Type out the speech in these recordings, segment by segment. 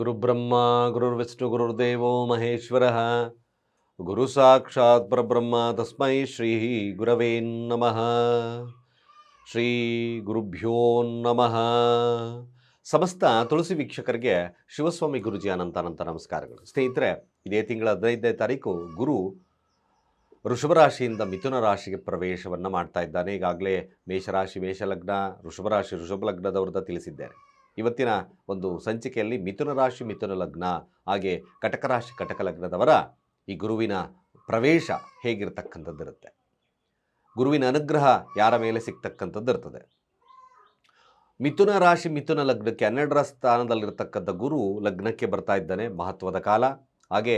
ಗುರುಬ್ರಹ್ಮ, ಗುರುರ್ವಿಷ್ಣು, ಗುರುರ್ದೇವೋ ಮಹೇಶ್ವರ. ಗುರು ಸಾಕ್ಷಾತ್ ಪರಬ್ರಹ್ಮ, ತಸ್ಮೈ ಶ್ರೀ ಗುರವೇ ನಮಃ. ಶ್ರೀ ಗುರುಭ್ಯೋ ನಮಃ. ಸಮಸ್ತ ತುಳಸಿ ವೀಕ್ಷಕರಿಗೆ ಶಿವಸ್ವಾಮಿ ಗುರುಜಿ ಅನಂತ ಅನಂತ ನಮಸ್ಕಾರಗಳು. ಸ್ನೇಹಿತರೆ, ಇದೇ ತಿಂಗಳ ಹದಿನೈದನೇ ತಾರೀಕು ಗುರು ವೃಷಭ ರಾಶಿಯಿಂದ ಮಿಥುನ ರಾಶಿಗೆ ಪ್ರವೇಶವನ್ನು ಮಾಡ್ತಾ ಇದ್ದಾನೆ. ಈಗಾಗಲೇ ಮೇಷರಾಶಿ, ಮೇಷಲಗ್ನ ಋಷಭರಾಶಿ ರಾಶಿ ವೃಷಭ ಲಗ್ನದವ್ರದ್ದ ತಿಳಿಸಿದ್ದೇನೆ. ಇವತ್ತಿನ ಒಂದು ಸಂಚಿಕೆಯಲ್ಲಿ ಮಿಥುನ ರಾಶಿ, ಮಿಥುನ ಲಗ್ನ, ಹಾಗೆ ಕಟಕ ರಾಶಿ, ಕಟಕ ಲಗ್ನದವರ ಈ ಗುರುವಿನ ಪ್ರವೇಶ ಹೇಗಿರ್ತಕ್ಕಂಥದ್ದಿರುತ್ತೆ? ಗುರುವಿನ ಅನುಗ್ರಹ ಯಾರ ಮೇಲೆ ಸಿಗ್ತಕ್ಕಂಥದ್ದು ಇರ್ತದೆ ಮಿಥುನ ರಾಶಿ, ಮಿಥುನ ಲಗ್ನಕ್ಕೆ ಹನ್ನೆರಡರ ಸ್ಥಾನದಲ್ಲಿರತಕ್ಕಂಥ ಗುರು ಲಗ್ನಕ್ಕೆ ಬರ್ತಾ ಇದ್ದಾನೆ, ಮಹತ್ವದ ಕಾಲ. ಹಾಗೆ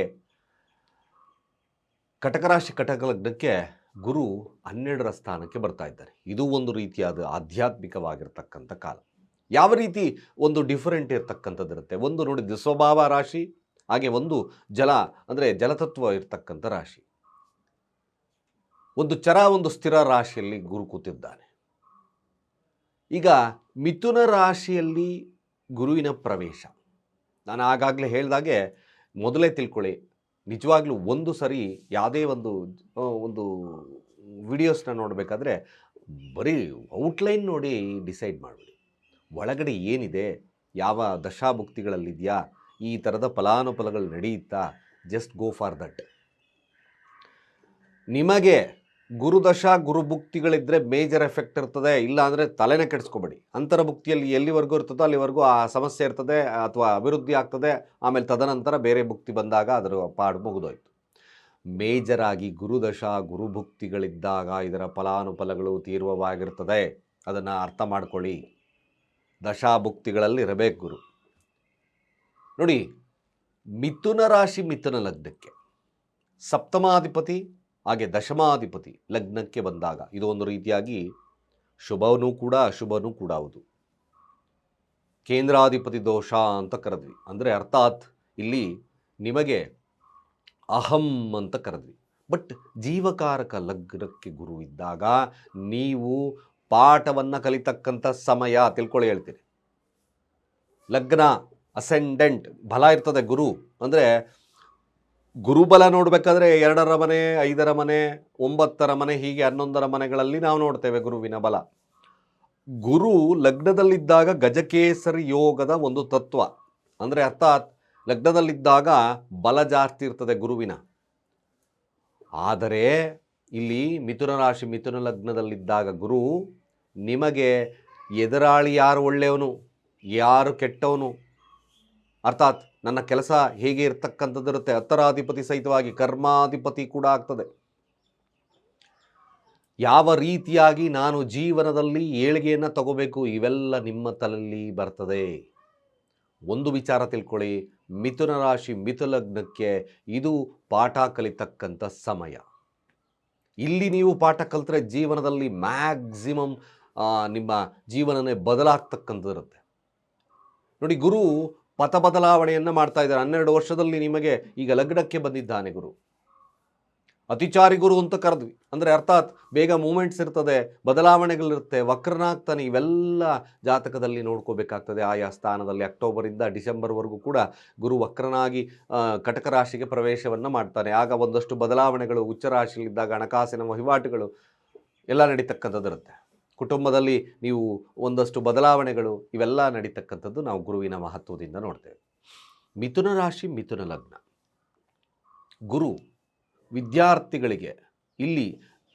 ಕಟಕ ರಾಶಿ, ಕಟಕ ಲಗ್ನಕ್ಕೆ ಗುರು ಹನ್ನೆರಡರ ಸ್ಥಾನಕ್ಕೆ ಬರ್ತಾ ಇದ್ದಾನೆ. ಇದು ಒಂದು ರೀತಿಯಾದ ಆಧ್ಯಾತ್ಮಿಕವಾಗಿರ್ತಕ್ಕಂಥ ಕಾಲ. ಯಾವ ರೀತಿ ಒಂದು ಡಿಫರೆಂಟ್ ಇರ್ತಕ್ಕಂಥದ್ದಿರುತ್ತೆ ಒಂದು ನೋಡಿದ್ರೆ ಸ್ವಭಾವ ರಾಶಿ, ಹಾಗೆ ಒಂದು ಜಲ, ಅಂದರೆ ಜಲತತ್ವ ಇರ್ತಕ್ಕಂಥ ರಾಶಿ. ಒಂದು ಚರ, ಒಂದು ಸ್ಥಿರ ರಾಶಿಯಲ್ಲಿ ಗುರು ಕೂತಿದ್ದಾನೆ. ಈಗ ಮಿಥುನ ರಾಶಿಯಲ್ಲಿ ಗುರುವಿನ ಪ್ರವೇಶ. ನಾನು ಆಗಾಗಲೇ ಹೇಳಿದಾಗೆ ಮೊದಲೇ ತಿಳ್ಕೊಳ್ಳಿ. ನಿಜವಾಗ್ಲೂ ಒಂದು ಸರಿ ಯಾವುದೇ ಒಂದು ಒಂದು ವಿಡಿಯೋಸ್ನ ನೋಡಬೇಕಾದ್ರೆ ಬರೀ ಔಟ್ಲೈನ್ ನೋಡಿ ಡಿಸೈಡ್ ಮಾಡಿಬಿಡಿ. ಒಳಗಡೆ ಏನಿದೆ? ಯಾವ ದಶಾಭುಕ್ತಿಗಳಲ್ಲಿದೆಯಾ? ಈ ಥರದ ಫಲಾನುಫಲಗಳು ನಡೆಯುತ್ತಾ? Just go for that. ನಿಮಗೆ ಗುರುದಶ ಗುರುಭುಕ್ತಿಗಳಿದ್ದರೆ ಮೇಜರ್ ಎಫೆಕ್ಟ್ ಇರ್ತದೆ. ಇಲ್ಲ ಅಂದರೆ ತಲೆನೇ ಕೆಡಿಸ್ಕೊಬೇಡಿ. ಅಂತರ ಭುಕ್ತಿಯಲ್ಲಿ ಎಲ್ಲಿವರೆಗೂ ಇರ್ತದೋ ಅಲ್ಲಿವರೆಗೂ ಆ ಸಮಸ್ಯೆ ಇರ್ತದೆ, ಅಥವಾ ಅಭಿವೃದ್ಧಿ ಆಗ್ತದೆ. ಆಮೇಲೆ ತದನಂತರ ಬೇರೆ ಭುಕ್ತಿ ಬಂದಾಗ ಅದರ ಪಾಡು ಮುಗಿದೋಯ್ತು. ಮೇಜರಾಗಿ ಗುರುದಶ ಗುರುಭುಕ್ತಿಗಳಿದ್ದಾಗ ಇದರ ಫಲಾನುಫಲಗಳು ತೀವ್ರವಾಗಿರ್ತದೆ. ಅದನ್ನು ಅರ್ಥ ಮಾಡ್ಕೊಳ್ಳಿ. ದಶಾಭುಕ್ತಿಗಳಲ್ಲಿ ಇರಬೇಕು ಗುರು. ನೋಡಿ, ಮಿಥುನ ರಾಶಿ ಮಿಥುನ ಲಗ್ನಕ್ಕೆ ಸಪ್ತಮಾಧಿಪತಿ, ಹಾಗೆ ದಶಮಾಧಿಪತಿ ಲಗ್ನಕ್ಕೆ ಬಂದಾಗ ಇದು ಒಂದು ರೀತಿಯಾಗಿ ಶುಭವೂ ಕೂಡ ಅಶುಭನೂ ಕೂಡ ಹೌದು. ಕೇಂದ್ರಾಧಿಪತಿ ದೋಷ ಅಂತ ಕರೆದ್ವಿ. ಅಂದರೆ ಅರ್ಥಾತ್ ಇಲ್ಲಿ ನಿಮಗೆ ಅಹಂ ಅಂತ ಕರೆದ್ವಿ. ಬಟ್ ಜೀವಕಾರಕ ಲಗ್ನಕ್ಕೆ ಗುರು ಇದ್ದಾಗ ನೀವು ಪಾಠವನ್ನು ಕಲಿತಕ್ಕಂಥ ಸಮಯ ತಿಳ್ಕೊಳ್ಳಿ ಹೇಳ್ತೀನಿ. ಲಗ್ನ ಅಸೆಂಡೆಂಟ್ ಬಲ ಇರ್ತದೆ ಗುರು. ಅಂದರೆ ಗುರುಬಲ ನೋಡಬೇಕಾದ್ರೆ ಎರಡರ ಮನೆ, ಐದರ ಮನೆ, ಒಂಬತ್ತರ ಮನೆ, ಹೀಗೆ ಹನ್ನೊಂದರ ಮನೆಗಳಲ್ಲಿ ನಾವು ನೋಡ್ತೇವೆ ಗುರುವಿನ ಬಲ. ಗುರು ಲಗ್ನದಲ್ಲಿದ್ದಾಗ ಗಜಕೇಸರಿ ಯೋಗದ ಒಂದು ತತ್ವ. ಅಂದರೆ ಅರ್ಥಾತ್ ಲಗ್ನದಲ್ಲಿದ್ದಾಗ ಬಲ ಜಾಸ್ತಿ ಇರ್ತದೆ ಗುರುವಿನ. ಆದರೆ ಇಲ್ಲಿ ಮಿಥುನ ರಾಶಿ ಮಿಥುನ ಲಗ್ನದಲ್ಲಿದ್ದಾಗ ಗುರು ನಿಮಗೆ ಎದುರಾಳಿ ಯಾರು ಒಳ್ಳೆಯವನು? ಯಾರು ಕೆಟ್ಟವನು? ಅರ್ಥಾತ್ ನನ್ನ ಕೆಲಸ ಹೇಗೆ ಇರ್ತಕ್ಕಂಥದ್ದಿರುತ್ತೆ. ಉತ್ತರಾಧಿಪತಿ ಸಹಿತವಾಗಿ ಕರ್ಮಾಧಿಪತಿ ಕೂಡ ಆಗ್ತದೆ. ಯಾವ ರೀತಿಯಾಗಿ ನಾನು ಜೀವನದಲ್ಲಿ ಏಳಿಗೆಯನ್ನು ತಗೋಬೇಕು ಇವೆಲ್ಲ ನಿಮ್ಮ ತಲೆಯಲ್ಲಿ ಬರ್ತದೆ. ಒಂದು ವಿಚಾರ ತಿಳ್ಕೊಳ್ಳಿ. ಮಿಥುನ ರಾಶಿ ಮಿಥುಲಗ್ನಕ್ಕೆ ಇದು ಪಾಠ ಕಲಿತಕ್ಕಂಥ ಸಮಯ. ಇಲ್ಲಿ ನೀವು ಪಾಠ ಕಲಿತ್ರೆ ಜೀವನದಲ್ಲಿ ಮ್ಯಾಕ್ಸಿಮಮ್ ನಿಮ್ಮ ಜೀವನನೇ ಬದಲಾಗ್ತಕ್ಕಂಥದ್ದಿರುತ್ತೆ ನೋಡಿ, ಗುರು ಪಥ ಬದಲಾವಣೆಯನ್ನು ಮಾಡ್ತಾ ಇದ್ದಾರೆ. ಹನ್ನೆರಡು ವರ್ಷದಲ್ಲಿ ನಿಮಗೆ ಈಗ ಲಗ್ನಕ್ಕೆ ಬಂದಿದ್ದಾನೆ ಗುರು. ಅತಿಚಾರಿ ಗುರು ಅಂತ ಕರೆದ್ವಿ. ಅಂದರೆ ಅರ್ಥಾತ್ ಬೇಗ ಮೂಮೆಂಟ್ಸ್ ಇರ್ತದೆ, ಬದಲಾವಣೆಗಳಿರುತ್ತೆ, ವಕ್ರನಾಗ್ತಾನೆ, ಇವೆಲ್ಲ ಜಾತಕದಲ್ಲಿ ನೋಡ್ಕೋಬೇಕಾಗ್ತದೆ. ಆಯಾ ಸ್ಥಾನದಲ್ಲಿ ಅಕ್ಟೋಬರಿಂದ ಡಿಸೆಂಬರ್ವರೆಗೂ ಕೂಡ ಗುರು ವಕ್ರನಾಗಿ ಕಟಕ ರಾಶಿಗೆ ಪ್ರವೇಶವನ್ನು ಮಾಡ್ತಾನೆ. ಆಗ ಒಂದಷ್ಟು ಬದಲಾವಣೆಗಳು ಉಚ್ಚ ರಾಶಿಯಲ್ಲಿದ್ದಾಗ ಹಣಕಾಸಿನ ವಹಿವಾಟುಗಳು ಎಲ್ಲ ನಡೀತಕ್ಕಂಥದ್ದಿರುತ್ತೆ. ಕುಟುಂಬದಲ್ಲಿ ನೀವು ಒಂದಷ್ಟು ಬದಲಾವಣೆಗಳು ಇವೆಲ್ಲ ನಡೀತಕ್ಕಂಥದ್ದು ನಾವು ಗುರುವಿನ ಮಹತ್ವದಿಂದ ನೋಡ್ತೇವೆ. ಮಿಥುನ ರಾಶಿ, ಮಿಥುನ ಲಗ್ನ. ಗುರು ವಿದ್ಯಾರ್ಥಿಗಳಿಗೆ ಇಲ್ಲಿ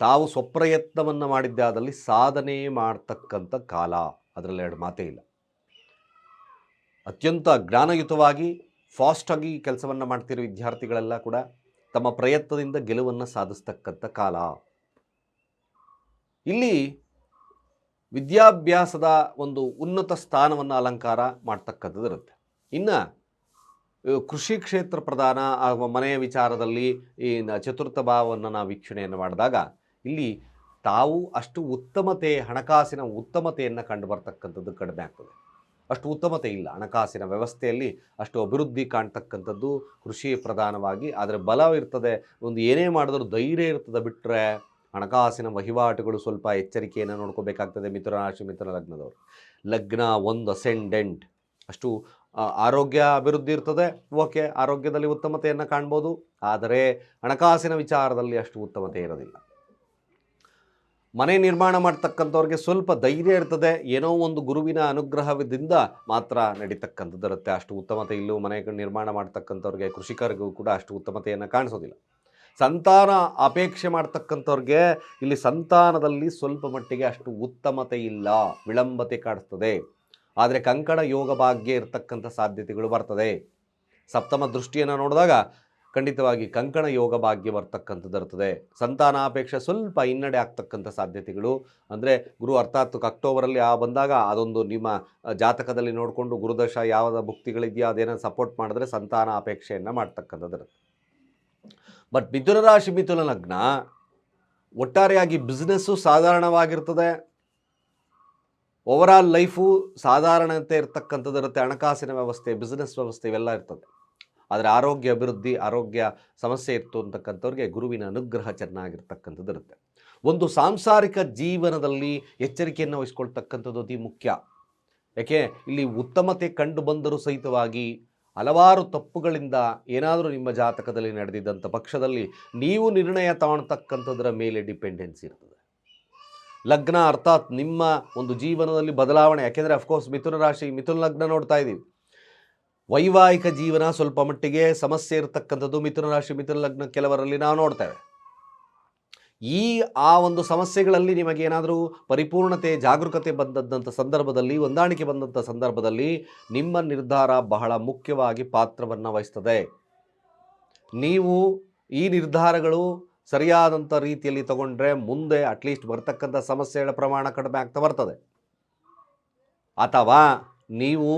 ತಾವು ಸ್ವಪ್ರಯತ್ನವನ್ನು ಮಾಡಿದ್ದಾದಲ್ಲಿ ಸಾಧನೆ ಮಾಡ್ತಕ್ಕಂಥ ಕಾಲ, ಅದರಲ್ಲಿ ಎರಡು ಮಾತೇ ಇಲ್ಲ. ಅತ್ಯಂತ ಜ್ಞಾನಯುತವಾಗಿ ಫಾಸ್ಟಾಗಿ ಕೆಲಸವನ್ನು ಮಾಡ್ತಿರೋ ವಿದ್ಯಾರ್ಥಿಗಳೆಲ್ಲ ಕೂಡ ತಮ್ಮ ಪ್ರಯತ್ನದಿಂದ ಗೆಲುವನ್ನು ಸಾಧಿಸ್ತಕ್ಕಂಥ ಕಾಲ. ಇಲ್ಲಿ ವಿದ್ಯಾಭ್ಯಾಸದ ಒಂದು ಉನ್ನತ ಸ್ಥಾನವನ್ನು ಅಲಂಕಾರ ಮಾಡ್ತಕ್ಕಂಥದ್ದು ಇರುತ್ತೆ ಇನ್ನು ಕೃಷಿ ಕ್ಷೇತ್ರ ಪ್ರಧಾನ ಮನೆಯ ವಿಚಾರದಲ್ಲಿ ಈ ಚತುರ್ಥ ಭಾವವನ್ನು ನಾವು ವೀಕ್ಷಣೆಯನ್ನು ಮಾಡಿದಾಗ, ಇಲ್ಲಿ ತಾವು ಅಷ್ಟು ಉತ್ತಮತೆ, ಹಣಕಾಸಿನ ಉತ್ತಮತೆಯನ್ನು ಕಂಡು ಬರ್ತಕ್ಕಂಥದ್ದು ಕಡಿಮೆ ಆಗ್ತದೆ. ಅಷ್ಟು ಉತ್ತಮತೆ ಇಲ್ಲ. ಹಣಕಾಸಿನ ವ್ಯವಸ್ಥೆಯಲ್ಲಿ ಅಷ್ಟು ಅಭಿವೃದ್ಧಿ ಕಾಣ್ತಕ್ಕಂಥದ್ದು ಕೃಷಿ ಪ್ರಧಾನವಾಗಿ, ಆದರೆ ಬಲ ಇರ್ತದೆ ಒಂದು ಏನೇ ಮಾಡಿದ್ರೂ ಧೈರ್ಯ ಇರ್ತದೆ ಬಿಟ್ಟರೆ ಹಣಕಾಸಿನ ವಹಿವಾಟುಗಳು ಸ್ವಲ್ಪ ಎಚ್ಚರಿಕೆಯನ್ನು ನೋಡ್ಕೋಬೇಕಾಗ್ತದೆ ಮಿಥುನ ರಾಶಿ, ಮಿಥುನ ಲಗ್ನದವರು. ಲಗ್ನ ಒಂದು ಅಸೆಂಡೆಂಟ್ ಅಷ್ಟು ಆರೋಗ್ಯ ಅಭಿವೃದ್ಧಿ ಇರ್ತದೆ. ಓಕೆ, ಆರೋಗ್ಯದಲ್ಲಿ ಉತ್ತಮತೆಯನ್ನು ಕಾಣ್ಬೋದು. ಆದರೆ ಹಣಕಾಸಿನ ವಿಚಾರದಲ್ಲಿ ಅಷ್ಟು ಉತ್ತಮತೆ ಇರೋದಿಲ್ಲ. ಮನೆ ನಿರ್ಮಾಣ ಮಾಡ್ತಕ್ಕಂಥವ್ರಿಗೆ ಸ್ವಲ್ಪ ಧೈರ್ಯ ಇರ್ತದೆ. ಏನೋ ಒಂದು ಗುರುವಿನ ಅನುಗ್ರಹದಿಂದ ಮಾತ್ರ ನಡೀತಕ್ಕಂಥದ್ದು ಇರುತ್ತೆ. ಅಷ್ಟು ಉತ್ತಮತೆ ಇಲ್ಲೂ ಮನೆ ನಿರ್ಮಾಣ ಮಾಡ್ತಕ್ಕಂಥವ್ರಿಗೆ, ಕೃಷಿಕರಿಗೂ ಕೂಡ ಅಷ್ಟು ಉತ್ತಮತೆಯನ್ನು ಕಾಣಿಸೋದಿಲ್ಲ. ಸಂತಾನ ಅಪೇಕ್ಷೆ ಮಾಡ್ತಕ್ಕಂಥವ್ರಿಗೆ ಇಲ್ಲಿ ಸಂತಾನದಲ್ಲಿ ಸ್ವಲ್ಪ ಮಟ್ಟಿಗೆ ಅಷ್ಟು ಉತ್ತಮತೆ ಇಲ್ಲ, ವಿಳಂಬತೆ ಕಾಡ್ತದೆ ಆದರೆ ಕಂಕಣ ಯೋಗ ಭಾಗ್ಯ ಇರತಕ್ಕಂಥ ಸಾಧ್ಯತೆಗಳು ಬರ್ತದೆ. ಸಪ್ತಮ ದೃಷ್ಟಿಯನ್ನು ನೋಡಿದಾಗ ಖಂಡಿತವಾಗಿ ಕಂಕಣ ಯೋಗ ಭಾಗ್ಯ ಬರ್ತಕ್ಕಂಥದ್ದು ಇರ್ತದೆ. ಸಂತಾನಾಪೇಕ್ಷೆ ಸ್ವಲ್ಪ ಹಿನ್ನಡೆ ಆಗ್ತಕ್ಕಂಥ ಸಾಧ್ಯತೆಗಳು. ಅಂದರೆ ಗುರು ಅರ್ಥಾತ್ ಅಕ್ಟೋಬರಲ್ಲಿ ಆ ಬಂದಾಗ ಅದೊಂದು ನಿಮ್ಮ ಜಾತಕದಲ್ಲಿ ನೋಡಿಕೊಂಡು ಗುರುದಶ ಯಾವ ಭುಕ್ತಿಗಳಿದೆಯೋ ಅದೇನೋ ಸಪೋರ್ಟ್ ಮಾಡಿದ್ರೆ ಸಂತಾನ ಅಪೇಕ್ಷೆಯನ್ನು ಮಾಡ್ತಕ್ಕಂಥದ್ದು ಇರುತ್ತೆ. ಬಟ್ ಮಿಥುನ ರಾಶಿ ಮಿಥುನ ಲಗ್ನ ಒಟ್ಟಾರೆಯಾಗಿ ಬಿಸ್ನೆಸ್ಸು ಸಾಧಾರಣವಾಗಿರ್ತದೆ. ಓವರಾಲ್ ಲೈಫು ಸಾಧಾರಣತೆ ಇರ್ತಕ್ಕಂಥದ್ದು ಇರುತ್ತೆ. ಹಣಕಾಸಿನ ವ್ಯವಸ್ಥೆ ಬಿಸ್ನೆಸ್ ವ್ಯವಸ್ಥೆ ಇವೆಲ್ಲ ಇರ್ತದೆ. ಆದರೆ ಆರೋಗ್ಯ ಅಭಿವೃದ್ಧಿ, ಆರೋಗ್ಯ ಸಮಸ್ಯೆ ಇತ್ತು ಅಂತಕ್ಕಂಥವ್ರಿಗೆ ಗುರುವಿನ ಅನುಗ್ರಹ ಚೆನ್ನಾಗಿರ್ತಕ್ಕಂಥದ್ದು ಇರುತ್ತೆ. ಒಂದು ಸಾಂಸಾರಿಕ ಜೀವನದಲ್ಲಿ ಎಚ್ಚರಿಕೆಯನ್ನು ವಹಿಸ್ಕೊಳ್ತಕ್ಕಂಥದ್ದು ಅತಿ ಮುಖ್ಯ. ಯಾಕೆ? ಇಲ್ಲಿ ಉತ್ತಮತೆ ಕಂಡು ಬಂದರೂ ಸಹಿತವಾಗಿ ಹಲವಾರು ತಪ್ಪುಗಳಿಂದ ಏನಾದರೂ ನಿಮ್ಮ ಜಾತಕದಲ್ಲಿ ನಡೆದಿದ್ದಂಥ ಪಕ್ಷದಲ್ಲಿ ನೀವು ನಿರ್ಣಯ ತಗೊಳ್ತಕ್ಕಂಥದ್ರ ಮೇಲೆ ಡಿಪೆಂಡೆನ್ಸಿ ಇರ್ತದೆ. ಲಗ್ನ ಅರ್ಥಾತ್ ನಿಮ್ಮ ಒಂದು ಜೀವನದಲ್ಲಿ ಬದಲಾವಣೆ, ಯಾಕೆಂದರೆ ಅಫ್ಕೋರ್ಸ್ ಮಿಥುನ ರಾಶಿ, ಮಿಥುನ ಲಗ್ನ ನೋಡ್ತಾ ಇದ್ದೀವಿ. ವೈವಾಹಿಕ ಜೀವನ ಸ್ವಲ್ಪ ಮಟ್ಟಿಗೆ ಸಮಸ್ಯೆ ಇರತಕ್ಕಂಥದ್ದು ಮಿಥುನ ರಾಶಿ, ಮಿಥುನ ಲಗ್ನ ಕೆಲವರಲ್ಲಿ ನಾವು ನೋಡ್ತೇವೆ. ಈ, ಆ ಒಂದು ಸಮಸ್ಯೆಗಳಲ್ಲಿ ನಿಮಗೆ ಏನಾದರೂ ಪರಿಪೂರ್ಣತೆ, ಜಾಗರೂಕತೆ ಬಂದದ್ದಂಥ ಸಂದರ್ಭದಲ್ಲಿ, ಹೊಂದಾಣಿಕೆ ಬಂದಂಥ ಸಂದರ್ಭದಲ್ಲಿ ನಿಮ್ಮ ನಿರ್ಧಾರ ಬಹಳ ಮುಖ್ಯವಾಗಿ ಪಾತ್ರವನ್ನು ವಹಿಸ್ತದೆ. ನೀವು ಈ ನಿರ್ಧಾರಗಳು ಸರಿಯಾದಂಥ ರೀತಿಯಲ್ಲಿ ತಗೊಂಡ್ರೆ ಮುಂದೆ ಅಟ್ಲೀಸ್ಟ್ ಬರ್ತಕ್ಕಂಥ ಸಮಸ್ಯೆಗಳ ಪ್ರಮಾಣ ಕಡಿಮೆ ಆಗ್ತಾ ಬರ್ತದೆ. ಅಥವಾ ನೀವು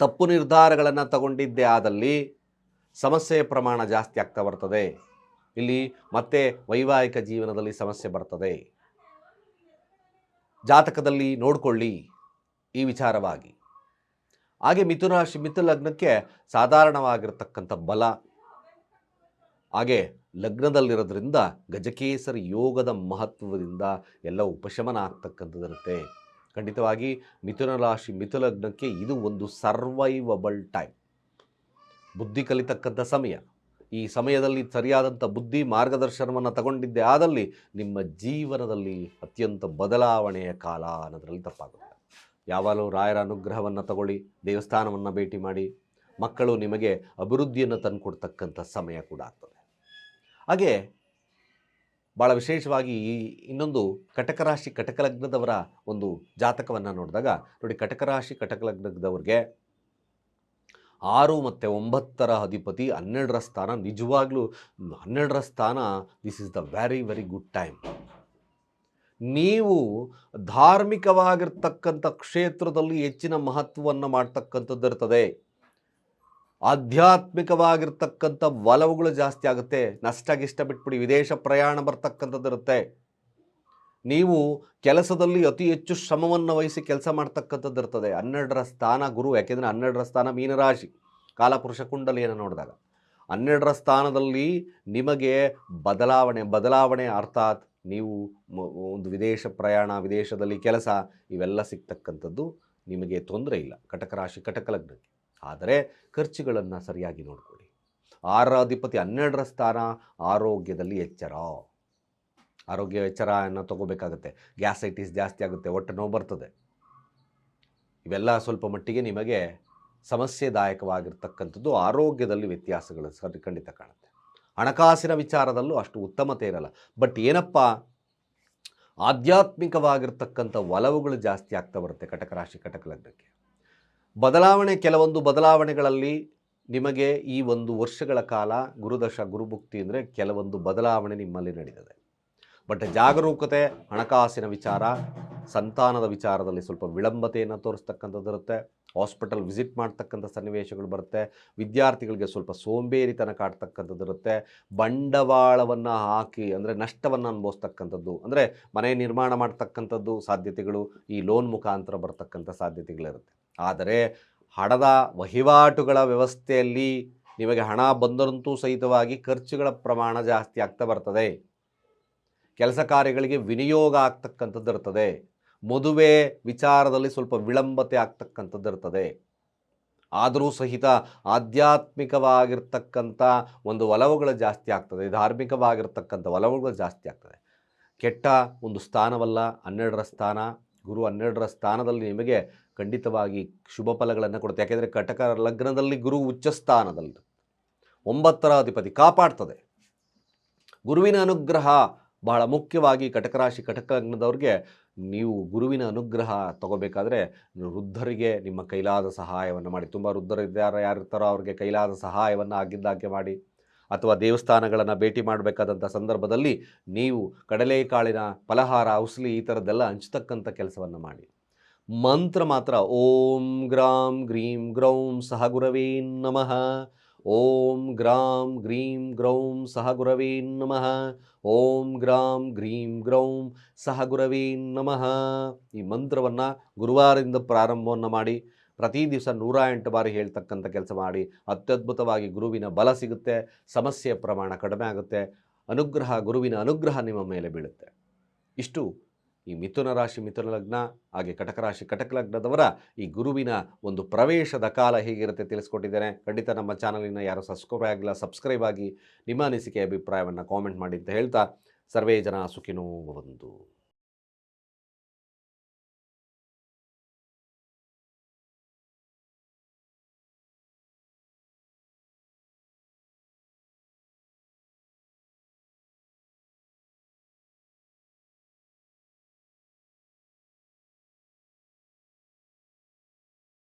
ತಪ್ಪು ನಿರ್ಧಾರಗಳನ್ನು ತಗೊಂಡಿದ್ದೇ ಆದಲ್ಲಿ ಸಮಸ್ಯೆಯ ಪ್ರಮಾಣ ಜಾಸ್ತಿ ಆಗ್ತಾ ಬರ್ತದೆ. ಇಲ್ಲಿ ಮತ್ತೆ ವೈವಾಹಿಕ ಜೀವನದಲ್ಲಿ ಸಮಸ್ಯೆ ಬರ್ತದೆ. ಜಾತಕದಲ್ಲಿ ನೋಡಿಕೊಳ್ಳಿ ಈ ವಿಚಾರವಾಗಿ. ಹಾಗೆ ಮಿಥುನ ರಾಶಿ ಮಿಥುನ ಲಗ್ನಕ್ಕೆ ಸಾಧಾರಣವಾಗಿರ್ತಕ್ಕಂಥ ಬಲ. ಹಾಗೆ ಲಗ್ನದಲ್ಲಿರೋದ್ರಿಂದ ಗಜಕೇಸರಿ ಯೋಗದ ಮಹತ್ವದಿಂದ ಎಲ್ಲ ಉಪಶಮನ ಆಗ್ತಕ್ಕಂಥದ್ದಿರುತ್ತೆ ಖಂಡಿತವಾಗಿ ಮಿಥುನ ರಾಶಿ, ಮಿಥುನ ಲಗ್ನಕ್ಕೆ ಇದು ಒಂದು ಸರ್ವೈವಬಲ್ ಟೈಮ್. ಬುದ್ಧಿ ಕಲಿತಕ್ಕಂಥ ಸಮಯ. ಈ ಸಮಯದಲ್ಲಿ ಸರಿಯಾದಂಥ ಬುದ್ಧಿ ಮಾರ್ಗದರ್ಶನವನ್ನು ತಗೊಂಡಿದ್ದೆ, ಆದಲ್ಲಿ ನಿಮ್ಮ ಜೀವನದಲ್ಲಿ ಅತ್ಯಂತ ಬದಲಾವಣೆಯ ಕಾಲ ಅನ್ನೋದರಲ್ಲಿ ತಪ್ಪಾಗುತ್ತೆ. ಯಾವಾಗಲೂ ರಾಯರ ಅನುಗ್ರಹವನ್ನು ತಗೊಳ್ಳಿ, ದೇವಸ್ಥಾನವನ್ನು ಭೇಟಿ ಮಾಡಿ, ಮಕ್ಕಳು ನಿಮಗೆ ಅಭಿವೃದ್ಧಿಯನ್ನು ತಂದುಕೊಡ್ತಕ್ಕಂಥ ಸಮಯ ಕೂಡ ಆಗ್ತದೆ. ಹಾಗೆ ಭಾಳ ವಿಶೇಷವಾಗಿ ಈ ಇನ್ನೊಂದು ಕಟಕ ರಾಶಿ ಕಟಕ ಲಗ್ನದವರ ಒಂದು ಜಾತಕವನ್ನು ನೋಡಿದಾಗ, ನೋಡಿ ಕಟಕ ರಾಶಿ ಕಟಕ ಲಗ್ನದವ್ರಿಗೆ ಆರು ಮತ್ತು ಒಂಬತ್ತರ ಅಧಿಪತಿ ಹನ್ನೆರಡರ ಸ್ಥಾನ. ನಿಜವಾಗ್ಲೂ ಹನ್ನೆರಡರ ಸ್ಥಾನ this is the very very good time ನೀವು ಧಾರ್ಮಿಕವಾಗಿರ್ತಕ್ಕಂಥ ಕ್ಷೇತ್ರದಲ್ಲಿ ಹೆಚ್ಚಿನ ಮಹತ್ವವನ್ನು ಮಾಡ್ತಕ್ಕಂಥದ್ದು ಇರ್ತದೆ. ಆಧ್ಯಾತ್ಮಿಕವಾಗಿರ್ತಕ್ಕಂಥ ಒಲವುಗಳು ಜಾಸ್ತಿ ಆಗುತ್ತೆ. ನಷ್ಟ ಗಿಷ್ಟ ಬಿಟ್ಬಿಡಿ ವಿದೇಶ ಪ್ರಯಾಣ ಬರ್ತಕ್ಕಂಥದ್ದು ಇರುತ್ತೆ. ನೀವು ಕೆಲಸದಲ್ಲಿ ಅತಿ ಹೆಚ್ಚು ಶ್ರಮವನ್ನು ವಹಿಸಿ ಕೆಲಸ ಮಾಡ್ತಕ್ಕಂಥದ್ದು ಇರ್ತದೆ. ಹನ್ನೆರಡರ ಸ್ಥಾನ ಗುರು, ಯಾಕೆಂದರೆ ಹನ್ನೆರಡರ ಸ್ಥಾನ ಮೀನರಾಶಿ ಕಾಲಪುರುಷ ಕುಂಡಲಿಯನ್ನು ನೋಡಿದಾಗ. ಹನ್ನೆರಡರ ಸ್ಥಾನದಲ್ಲಿ ನಿಮಗೆ ಬದಲಾವಣೆ ಬದಲಾವಣೆ ಅರ್ಥಾತ್ ನೀವು ಒಂದು ವಿದೇಶ ಪ್ರಯಾಣ, ವಿದೇಶದಲ್ಲಿ ಕೆಲಸ, ಇವೆಲ್ಲ ಸಿಗ್ತಕ್ಕಂಥದ್ದು ನಿಮಗೆ ತೊಂದರೆ ಇಲ್ಲ. ಕಟಕ ರಾಶಿ, ಕಟಕ ಲಗ್ನಕ್ಕೆ. ಆದರೆ ಖರ್ಚುಗಳನ್ನು ಸರಿಯಾಗಿ ನೋಡಿಕೊಳ್ಳಿ. ಆರ ಅಧಿಪತಿ ಹನ್ನೆರಡರ ಸ್ಥಾನ ಆರೋಗ್ಯದಲ್ಲಿ ಎಚ್ಚರ. ಆರೋಗ್ಯ ಎಚ್ಚರವನ್ನು ತೊಗೋಬೇಕಾಗುತ್ತೆ. ಗ್ಯಾಸೈಟಿಸ್ ಜಾಸ್ತಿ ಆಗುತ್ತೆ, ಹೊಟ್ಟೆ ನೋವು ಬರ್ತದೆ. ಇವೆಲ್ಲ ಸ್ವಲ್ಪ ಮಟ್ಟಿಗೆ ನಿಮಗೆ ಸಮಸ್ಯೆದಾಯಕವಾಗಿರ್ತಕ್ಕಂಥದ್ದು ಆರೋಗ್ಯದಲ್ಲಿ ವ್ಯತ್ಯಾಸಗಳು ಸರಿ ಖಂಡಿತ ಕಾಣುತ್ತೆ. ಹಣಕಾಸಿನ ವಿಚಾರದಲ್ಲೂ ಅಷ್ಟು ಉತ್ತಮತೆ ಇರಲ್ಲ. ಬಟ್ ಏನಪ್ಪ? ಆಧ್ಯಾತ್ಮಿಕವಾಗಿರ್ತಕ್ಕಂಥ ಒಲವುಗಳು ಜಾಸ್ತಿ ಆಗ್ತಾ ಬರುತ್ತೆ ಕಟಕ, ರಾಶಿ ಕಟಕ ಲಗ್ನಕ್ಕೆ. ಬದಲಾವಣೆ, ಕೆಲವೊಂದು ಬದಲಾವಣೆಗಳಲ್ಲಿ ನಿಮಗೆ ಈ ಒಂದು ವರ್ಷಗಳ ಕಾಲ ಗುರುದಶ, ಗುರುಭುಕ್ತಿ ಅಂದರೆ ಕೆಲವೊಂದು ಬದಲಾವಣೆ ನಿಮ್ಮಲ್ಲಿ ನಡೀತದೆ. ಬಟ್ ಜಾಗರೂಕತೆ, ಹಣಕಾಸಿನ ವಿಚಾರ, ಸಂತಾನದ ವಿಚಾರದಲ್ಲಿ ಸ್ವಲ್ಪ ವಿಳಂಬತೆಯನ್ನು ತೋರಿಸ್ತಕ್ಕಂಥದ್ದು ಇರುತ್ತೆ ಹಾಸ್ಪಿಟಲ್ ವಿಸಿಟ್ ಮಾಡ್ತಕ್ಕಂಥ ಸನ್ನಿವೇಶಗಳು ಬರುತ್ತೆ. ವಿದ್ಯಾರ್ಥಿಗಳಿಗೆ ಸ್ವಲ್ಪ ಸೋಂಬೇರಿತನ ಕಾಡ್ತಕ್ಕಂಥದ್ದು ಇರುತ್ತೆ ಬಂಡವಾಳವನ್ನು ಹಾಕಿ ಅಂದರೆ ನಷ್ಟವನ್ನು ಅನುಭವಿಸ್ತಕ್ಕಂಥದ್ದು, ಅಂದರೆ ಮನೆ ನಿರ್ಮಾಣ ಮಾಡ್ತಕ್ಕಂಥದ್ದು ಸಾಧ್ಯತೆಗಳು, ಈ ಲೋನ್ ಮುಖಾಂತರ ಬರ್ತಕ್ಕಂಥ ಸಾಧ್ಯತೆಗಳಿರುತ್ತೆ. ಆದರೆ ಹಣದ ವಹಿವಾಟುಗಳ ವ್ಯವಸ್ಥೆಯಲ್ಲಿ ನಿಮಗೆ ಹಣ ಬಂದರಂತೂ ಸಹಿತವಾಗಿ ಖರ್ಚುಗಳ ಪ್ರಮಾಣ ಜಾಸ್ತಿ ಆಗ್ತಾ ಬರ್ತದೆ. ಕೆಲಸ ಕಾರ್ಯಗಳಿಗೆ ವಿನಿಯೋಗ ಆಗ್ತಕ್ಕಂಥದ್ದು ಇರ್ತದೆ. ಮದುವೆ ವಿಚಾರದಲ್ಲಿ ಸ್ವಲ್ಪ ವಿಳಂಬತೆ ಆಗ್ತಕ್ಕಂಥದ್ದು ಇರ್ತದೆ. ಆದರೂ ಸಹಿತ ಆಧ್ಯಾತ್ಮಿಕವಾಗಿರ್ತಕ್ಕಂಥ ಒಂದು ಒಲವುಗಳು ಜಾಸ್ತಿ ಆಗ್ತದೆ. ಧಾರ್ಮಿಕವಾಗಿರ್ತಕ್ಕಂಥ ಒಲವುಗಳು ಜಾಸ್ತಿ ಆಗ್ತದೆ. ಕೆಟ್ಟ ಒಂದು ಸ್ಥಾನವಲ್ಲ, ಹನ್ನೆರಡರ ಸ್ಥಾನ. ಗುರು ಹನ್ನೆರಡರ ಸ್ಥಾನದಲ್ಲಿ ನಿಮಗೆ ಖಂಡಿತವಾಗಿ ಶುಭ ಫಲಗಳನ್ನು ಕೊಡುತ್ತೆ. ಯಾಕೆಂದರೆ ಕಟಕ ಲಗ್ನದಲ್ಲಿ ಗುರು ಉಚ್ಚ ಸ್ಥಾನದಲ್ಲಿ ಒಂಬತ್ತರ ಅಧಿಪತಿ ಕಾಪಾಡ್ತದೆ. ಗುರುವಿನ ಅನುಗ್ರಹ ಬಹಳ ಮುಖ್ಯವಾಗಿ ಕಟಕರಾಶಿ ಕಟಕ ಲಗ್ನದವ್ರಿಗೆ ನೀವು ಗುರುವಿನ ಅನುಗ್ರಹ ತಗೋಬೇಕಾದ್ರೆ ವೃದ್ಧರಿಗೆ ನಿಮ್ಮ ಕೈಲಾದ ಸಹಾಯವನ್ನು ಮಾಡಿ. ತುಂಬ ವೃದ್ಧರಿದ್ದಾರೆ ಯಾರಿರ್ತಾರೋ ಅವ್ರಿಗೆ ಕೈಲಾದ ಸಹಾಯವನ್ನು ಆಗಿದ್ದಾಗೆ ಮಾಡಿ. ಅಥವಾ ದೇವಸ್ಥಾನಗಳನ್ನು ಭೇಟಿ ಮಾಡಬೇಕಾದಂಥ ಸಂದರ್ಭದಲ್ಲಿ ನೀವು ಕಡಲೆಕಾಳಿನ ಫಲಹಾರ, ಔಸಲಿ ಈ ಥರದ್ದೆಲ್ಲ ಹಂಚ್ತಕ್ಕಂಥ ಕೆಲಸವನ್ನು ಮಾಡಿ. ಮಂತ್ರ ಮಾತ್ರ ಓಂ ಗ್ರಾಂ ಗ್ರೀಂ ಗ್ರೌಂ ಸಹ ಗುರವೇ ನಮಃ. ಓಂ ಗ್ರಾಂ ಗ್ರೀಂ ಗ್ರೌಂ ಸಹ ಗುರವೇ ನಮಃ ಓಂ ಗ್ರಾಂ ಗ್ರೀಂ ಗ್ರೌಂ ಸಹ ಗುರವೇ ನಮಃ ಈ ಮಂತ್ರವನ್ನು ಗುರುವಾರದಿಂದ ಪ್ರಾರಂಭವನ್ನು ಮಾಡಿ, ಪ್ರತಿ ದಿವಸ ನೂರ ಎಂಟು ಬಾರಿ ಹೇಳ್ತಕ್ಕಂಥ ಕೆಲಸ ಮಾಡಿ, ಅತ್ಯದ್ಭುತವಾಗಿ ಗುರುವಿನ ಬಲ ಸಿಗುತ್ತೆ, ಸಮಸ್ಯೆಯ ಪ್ರಮಾಣ ಕಡಿಮೆ ಆಗುತ್ತೆ, ಅನುಗ್ರಹ, ಗುರುವಿನ ಅನುಗ್ರಹ ನಿಮ್ಮ ಮೇಲೆ ಬೀಳುತ್ತೆ. ಇಷ್ಟು ಈ ಮಿಥುನ ರಾಶಿ, ಮಿಥುನ ಲಗ್ನ, ಹಾಗೆ ಕಟಕ ರಾಶಿ, ಕಟಕ ಲಗ್ನದವರ ಈ ಗುರುವಿನ ಒಂದು ಪ್ರವೇಶದ ಕಾಲ ಹೇಗಿರುತ್ತೆ ತಿಳಿಸ್ಕೊಟ್ಟಿದ್ದೇನೆ. ಖಂಡಿತ ನಮ್ಮ ಚಾನಲಿನ ಯಾರು ಸಬ್ಸ್ಕ್ರೈಬ್ ಆಗಿಲ್ಲ, ಸಬ್ಸ್ಕ್ರೈಬ್ ಆಗಿ ನಿಮ್ಮ ಅನಿಸಿಕೆ, ಅಭಿಪ್ರಾಯವನ್ನು ಕಾಮೆಂಟ್ ಮಾಡಿ ಅಂತ ಹೇಳ್ತಾ, ಸರ್ವೇ ಜನ ಸುಖಿನೋ ಒಂದು